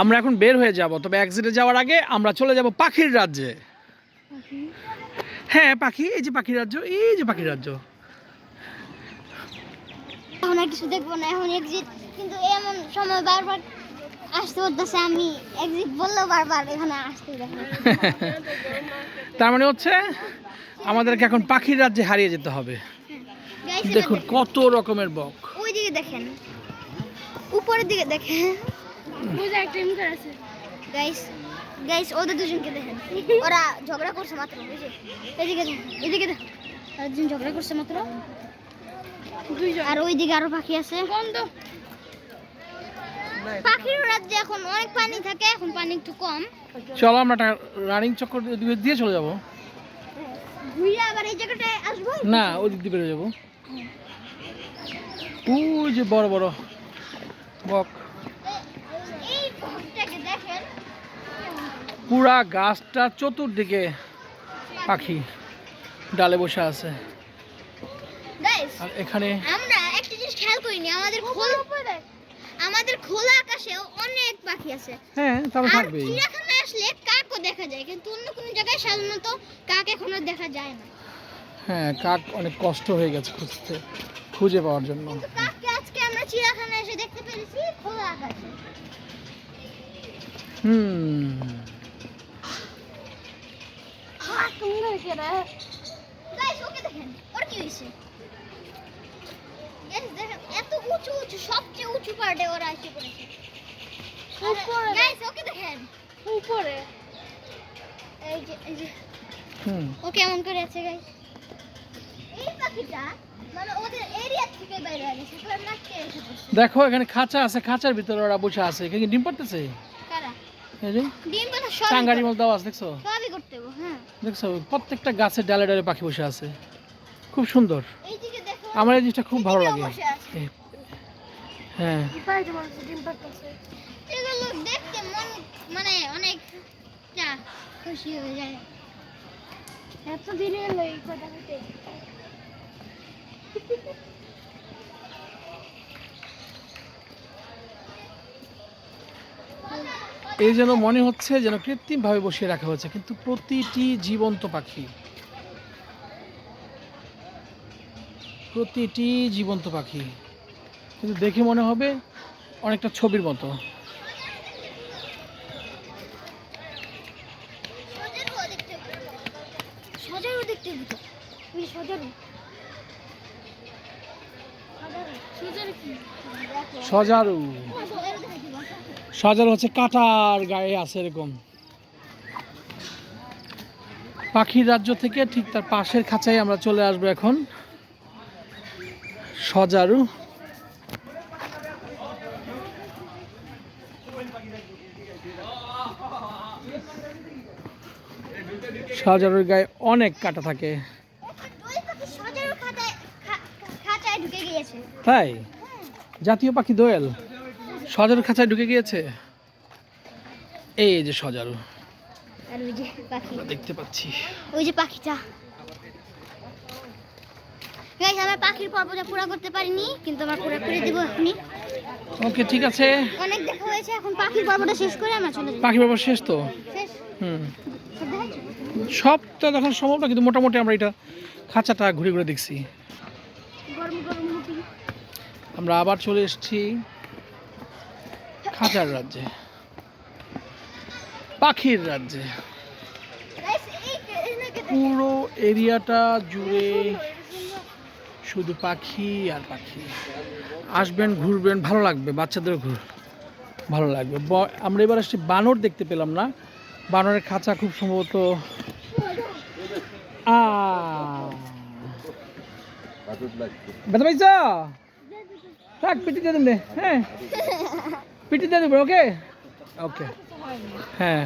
আমরা এখন বের হয়ে যাব তবে এক্সিটে যাওয়ার আগে আমরা চলে যাব পাখির রাজ্যে। হ্যাঁ পাখি এই যে পাখির রাজ্য এই যে পাখির রাজ্য। এখন আর কিছু দেখব না এখন এক্সিট কিন্তু এমন সময় বারবার আসতে হচ্ছে আমি এক্সিট বললেও বারবার এখানে আসতে দেখো তার মানে হচ্ছে আমাদেরকে এখন পাখির রাজ্যে হারিয়ে যেতে হবে। দেখুন কত রকমের বক। ওই দিকে দেখেন। উপরের দিকে দেখে। বুঝা একটা ইমকার আছে। গাইস গাইস ওদের দুজনকে দেখেন। ওরা ঝগড়া করছে মাত্র বুঝে এদিকে এদিকে দেখেন। ওরা দুজন ঝগড়া করছে মাত্র। আর ওইদিকে আরও পাখি আছে। বন্ধ। পাখির রাজ্যে এখন অনেক পানি থাকে এখন পানি একটু কম। চলো আমরা একটা রানিং চক্কর দিয়ে- দিয়ে চলে যাব। ঘুরে আবার এই জায়গাটায় আসব? না ওই দিক দিয়ে বেরো যাব। ওই যে বড় বড়। বক। পুরা গাছটা চতুর্দিকে পাখি ডালে বসে আছে। আর এখানে আমরা একটা জিনিস খেয়াল করিনি আমাদের খোলা আমাদের খোলা আকাশেও অনেক পাখি আছে। হ্যাঁ তবে আর থাকবেই। চিড়িয়াখানায় আসলে কাকও দেখা যায় কিন্তু অন্য কোনো জায়গায় সাধারণত কাক এখন দেখা যায় না। হ্যাঁ কাক অনেক কষ্ট হয়ে গেছে খুঁজতে খুঁজে পাওয়ার জন্য কিন্তু কাককে আজকে আমরা চিড়িয়াখানায় এসে দেখতে পেরেছি খোলা আকাশে হুম। তুমি গাইস ওকে দেখেন ওর কি হয়েছে গাইস দেখেন এত উঁচু উঁচু সবচেয়ে উঁচু পার্টে ওরা এসে পড়েছে উপরে গাইস ওকে দেখেন উপরে এই যে এই যে হুম ও কেমন করে আছে গাইস এই পাখিটা মানে দেখো এখানে খাঁচা আছে খাঁচার ভিতরে ওরা বসে আছে। এখানে কি ডিম পারতেছে সব চাঙ্গারি মতো দেওয়া আছে দেখছ? হ্যাঁ। দেখছ প্রত্যেকটা গাছের ডালে ডালে পাখি বসে আছে। খুব সুন্দর। এই দিকে দেখো আমার এই জিনিসটা খুব ভালো লাগে। হ্যাঁ। এগুলো দেখতে মন মানে অনেক খুশি হয়ে যায়। এত দিনে এলো এই যেন মনে হচ্ছে যেন কৃত্রিমভাবে বসিয়ে রাখা হয়েছে, কিন্তু প্রতিটি জীবন্ত পাখি, প্রতিটি জীবন্ত পাখি কিন্তু দেখে মনে হবে অনেকটা ছবির মতো। দেখতে সজারু। সজারু হচ্ছে কাটার গায়ে আছে এরকম। পাখির রাজ্য থেকে ঠিক তার পাশের খাঁচায় আমরা চলে আসব এখন। সজারু। সজারুর গায়ে অনেক কাটা থাকে ওই পাখি সজারু খাতায় খা- খাঁচায় ঢুকে গিয়েছে তাই? জাতীয় পাখি দোয়েল। সজারু খাঁচায় ঢুকে গিয়েছে? এই যে সজারু। আর ওই যে পাখি। দেখতে পাচ্ছি। ওই যে পাখিটা। গাইস আমরা পাখির পর্বটা পুরো করতে পারিনি কিন্তু আমরা পুরো করে দেবো ওকে ঠিক আছে। অনেক দেখা হয়েছে এখন পাখির পর্বটা শেষ করে আমরা চলে যাব। পাখি বাবা শেষ তো? শেষ। হুম। সব তো সম্ভব না কিন্তু মোটামুটি আমরা এটা খাঁচাটা ঘুরে ঘুরে দেখছি। আমরা আবার চলে এসেছি খাঁচার রাজ্যে। পাখির রাজ্যে। পুরো এরিয়াটা জুড়ে শুধু পাখি আর পাখি। আসবেন ঘুরবেন ভালো লাগবে বাচ্চাদের ঘুর ভালো লাগবে। আমরা এবার আসছি বানর দেখতে পেলাম না। বানরের খাঁচা খুব সম্ভবত আ। ব্যথা পাইছ থাক পিটি দিয়ে দেবে হ্যাঁ। পিটি দিয়ে দেবে ওকে? ওকে। হ্যাঁ।